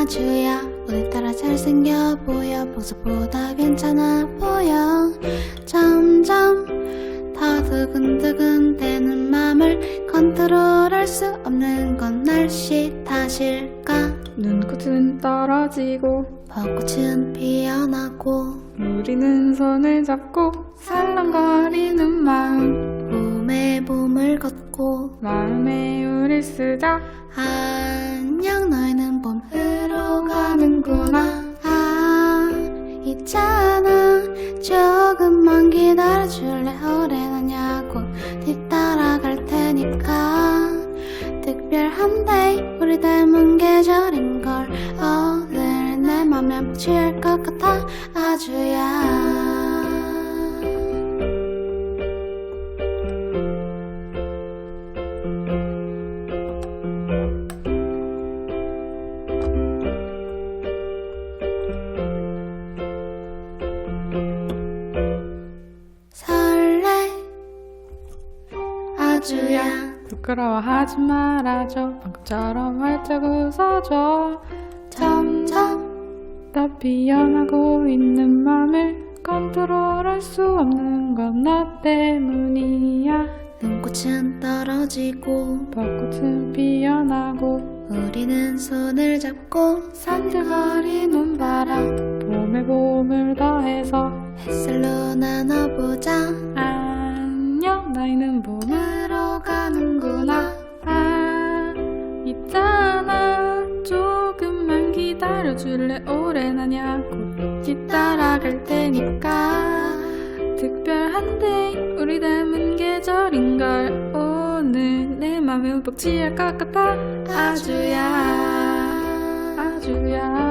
아주야 오늘따라 잘생겨 보여. 보석보다 괜찮아 보여. 점점 더 두근두근 되는 맘을 컨트롤할 수 없는 건 날씨 탓일까? 눈꽃은 떨어지고 벚꽃은 피어나고 우리는 손을 잡고 살랑거리는 마음. 봄에 봄을 걷고 마음에 우릴 쓰자. 안녕 너희는 가는구나 아 있잖아. 조금만 기다려줄래? 오래나냐고 뒤따라갈 테니까. 특별한 데이 우리 닮은 계절인걸. 오늘 내 맘에 묻힐 것 같아. 아주야 아주야. 부끄러워하지 말아줘. 방금처럼 활짝 웃어줘. 점점 더 피어나고 있는 맘을 컨트롤할 수 없는 건 너 때문이야. 눈꽃은 떨어지고 벚꽃은 피어나고 우리는 손을 잡고 산들거리는 바람 봄에 봄을 더해서 햇살로 나눠보자 안녕 봄을 봄으로 가는구나. 아 있잖아. 조금만 기다려줄래? 오래 나냐고 뒤따라갈 테니까. 특별한 데이 우리 닮은 계절인걸. 오늘 내 맘에 흠뻑 취할 것 같아. 아주야. 아주야